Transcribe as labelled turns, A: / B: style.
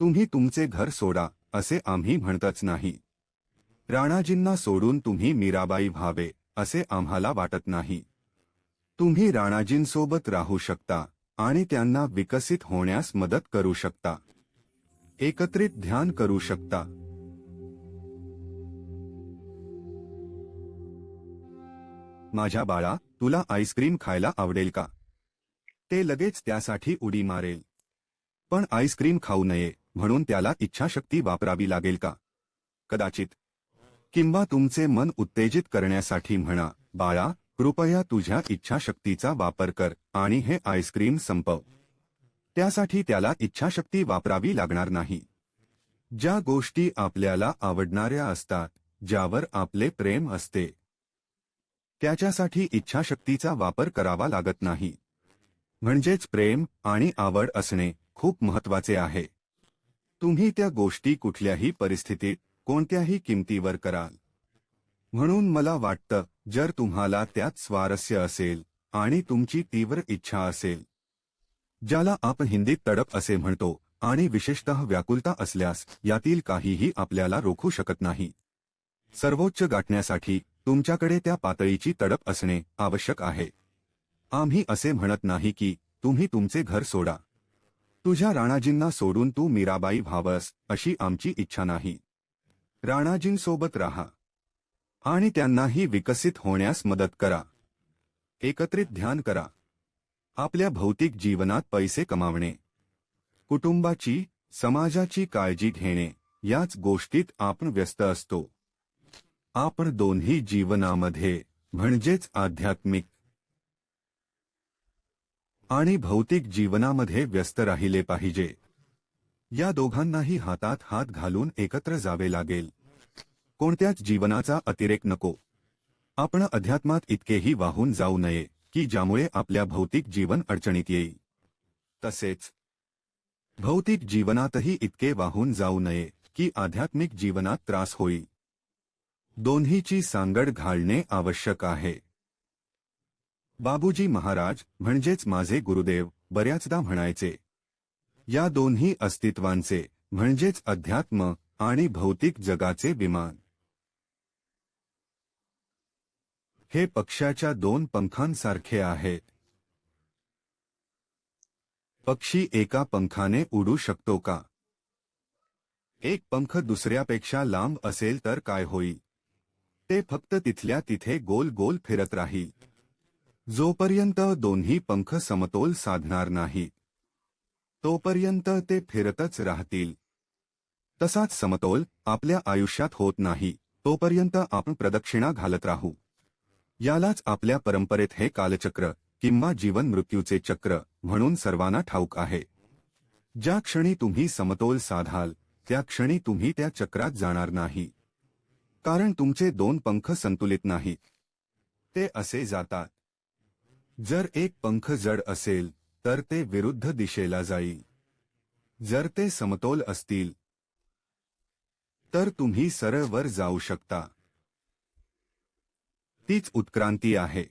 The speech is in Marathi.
A: तुम्ही तुमचे घर सोडा असे आम्ही म्हणतच नाही. राणाजींना सोडून तुम्ही मीराबाई व्हावे असे आम्हाला वाटत नाही. तुम्ही राणाजींसोबत राहू शकता आणि त्यांना विकसित होण्यास मदत करू शकता. एकत्रित ध्यान करू शकता. माझ्या बाळा तुला आईस्क्रीम खायला आवडेल का? ते लगेच त्यासाठी उडी मारेल. पण आईस्क्रीम खाऊ नये म्हणून त्याला इच्छाशक्ती वापरावी लागेल का? कदाचित. किंवा तुमचे मन उत्तेजित करण्यासाठी म्हणा बाळा कृपया तुझ्या इच्छाशक्तीचा वापर कर आणि हे आईस्क्रीम संपव. त्यासाठी त्याला इच्छाशक्ती वापरावी लागणार नाही. ज्या गोष्टी आपल्याला आवडणाऱ्या असतात ज्यावर आपले प्रेम असते त्याच्यासाठी इच्छाशक्तीचा वापर करावा लागत नाही. म्हणजेच प्रेम आणि आवड असणे खूप महत्त्वाचे आहे. तुम्ही त्या गोष्टी कुठल्याही परिस्थितीत कोणत्याही किमतीवर कराल. म्हणून मला वाटतं जर तुम्हाला त्यात स्वारस्य असेल आणि तुमची तीव्र इच्छा असेल ज्याला आपण हिंदीत तडप असे म्हणतो आणि विशेषतः व्याकुलता असल्यास यातील काहीही आपल्याला रोखू शकत नाही. सर्वोच्च गाठण्यासाठी तुमच्याकडे त्या पातळीची तडप असणे आवश्यक आहे. आम्ही असे म्हणत नाही की तुम्ही तुमचे घर सोडा. तुझ्या राणाजींना सोडून तू मीराबाई व्हावस अशी आमची इच्छा नाही. राणाजींसोबत राहा. आणि त्यांनाही विकसित होण्यास मदत करा. एकत्रित ध्यान करा. आपल्या भौतिक जीवनात पैसे कमावणे. कुटुंबाची समाजाची काळजी घेणे याच गोष्टीत आपण व्यस्त असतो. आपण दोन्ही जीवनामध्ये म्हणजेच आध्यात्मिक आणि भौतिक जीवनामध्ये व्यस्त राहिले पाहिजे. या दोघांनाही हातात हात घालून एकत्र जावे लागेल. कोणत्याच जीवनाचा अतिरेक नको. आपण अध्यात्मात इतकेही वाहून जाऊ नये की ज्यामुळे आपल्या भौतिक जीवन अडचणीत येईल. तसेच भौतिक जीवनातही इतके वाहून जाऊ नये की आध्यात्मिक जीवनात त्रास होईल. दोन्हीची सांगड घालणे आवश्यक आहे. बाबूजी महाराज म्हणजेच माझे गुरुदेव बऱ्याचदा म्हणायचे. या दोन्ही अस्तित्वांचे म्हणजेच अध्यात्म आणि भौतिक जगाचे विमान. हे पक्ष्याच्या दोन पंखांसारखे आहेत पक्षी एका पंखाने उडू शकतो का? एक पंख दुसऱ्यापेक्षा लांब असेल तर काय होईल ते फक्त तिथल्या तिथे गोल गोल फिरत राहील जोपर्यंत दोन्ही पंख समतोल साधणार नाहीत तोपर्यंत ते फिरतच राहतील. तसाच समतोल आपल्या आयुष्यात होत नाही तोपर्यंत आपण प्रदक्षिणा घालत राहू. यालाच आपल्या परंपरेत हे कालचक्र किंवा जीवन मृत्यूचे चक्र म्हणून सर्वांना ठाऊक आहे. ज्या क्षणी तुम्ही समतोल साधाल त्या क्षणी तुम्ही त्या चक्रात जाणार नाही. कारण तुमचे दोन पंख संतुलित नाहीत. ते असे जातात जर एक पंख जड असेल तर ते विरुद्ध दिशेला जाईल. जर ते समतोल असतील तर तुम्ही सरळ वर जाऊ शकता. तीच उत्क्रांती आहे.